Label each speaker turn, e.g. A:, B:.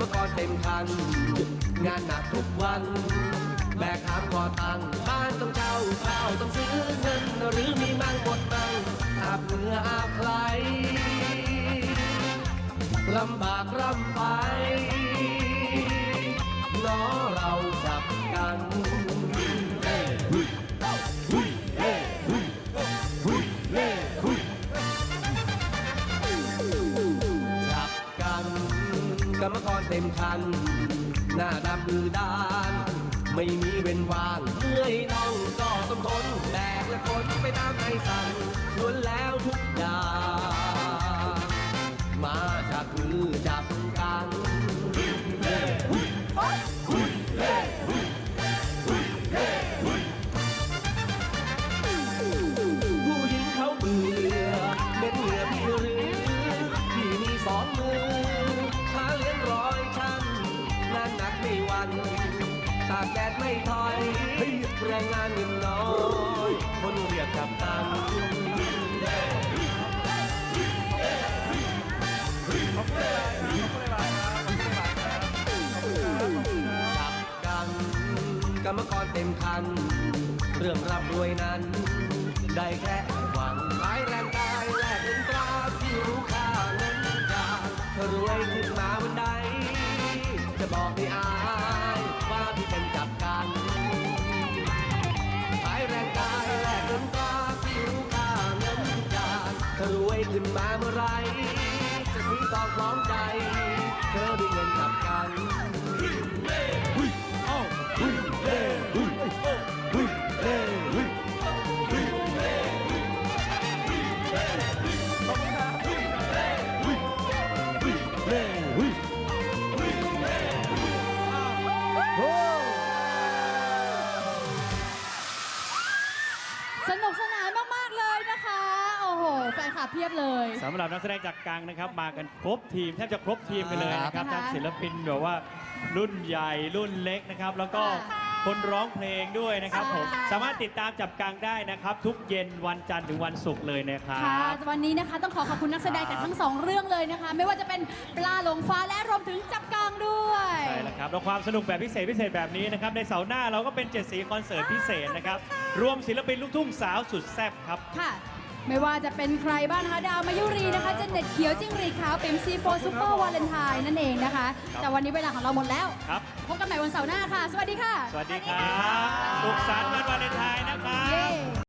A: มกัน งานหนักทุกวัน แบกหามคอตังบ้านต้องเช่าข้าวต้องซื้อเงิน หรือมีมั่งหมดมั่งอาบเหงื่ออาบไหลลำบากร่ำไปล้อเราจับกัน รรมกรเต็มคัน หน้าดำมือด้าน ไม่มีเว้นว่างเมื่อยต้อง วันตากแดดไม่ถอยแรงงานเงินน้อยคนเรียกกับตันจับกันกรรมกรเต็มคัน เรื่องร่ำรวยนั้น ได้แค่หวังขายแรงกายแลกเป็นตราที่รู้ค่าเงินจางถ้ารวยขึ้นมาวันใด จะบอกให้อายว่าพี่เป็นจับกันขายแรงกายแลกน้ำตาที่รู้ค่าเงินจานถ้ารวยขึ้นมาเมื่อไรจะซื้อตองคล้องใจ
B: สนุกสนานมากๆเลยนะคะ โอ้โหแฟนคลับเพียบเลย
C: สำหรับนักแสดงจากกลางนะครับ มากันครบทีมแทบจะครบทีมกันเลยนะครับ
B: ครับ
C: ทั้งศิลปินแบบว่ารุ่นใหญ่รุ่นเล็กนะครับ แล้วก็คนร้องเพลงด้วยนะครับผม
B: ค่ะ
C: สามารถติดตามจับกลางได้นะครับ ทุกเย็นวันจันทร์ถึงวันศุกร์เลยนะครับ
B: ค่ะวันนี้นะคะต้องขอขอบคุณนักแสดงจากทั้งสองเรื่องเลยนะคะ ไม่ว่าจะเป็นปลาหลงฟ้าและรวมถึงจับก
C: ครับแล้วความสนุกแบบพิเศษพิเศษแบบนี้นะครับในเสาร์หน้าเราก็เป็นเจ็ดสีคอนเสิร์ตพิเศษนะครับรวมศิลปินลูกทุ่งสาวสุดแซ่บครับ
B: ค่ะ ไม่ว่าจะเป็นใครบ้างนะคะดาวมายุรีนะคะเจนเน็ตเขียวจิ้งหรีดขาวเปมซีโฟซูเปอร์วาเลนไทน์นั่นเองนะคะแต่วันนี้เวลาของเราหมดแล้ว
C: ครับ
B: พบกันใหม่วันเสาร์หน้าค่ะ สวัสดีค่ะ
C: สวัสดีครับสุขสันต์วันวาเลนไท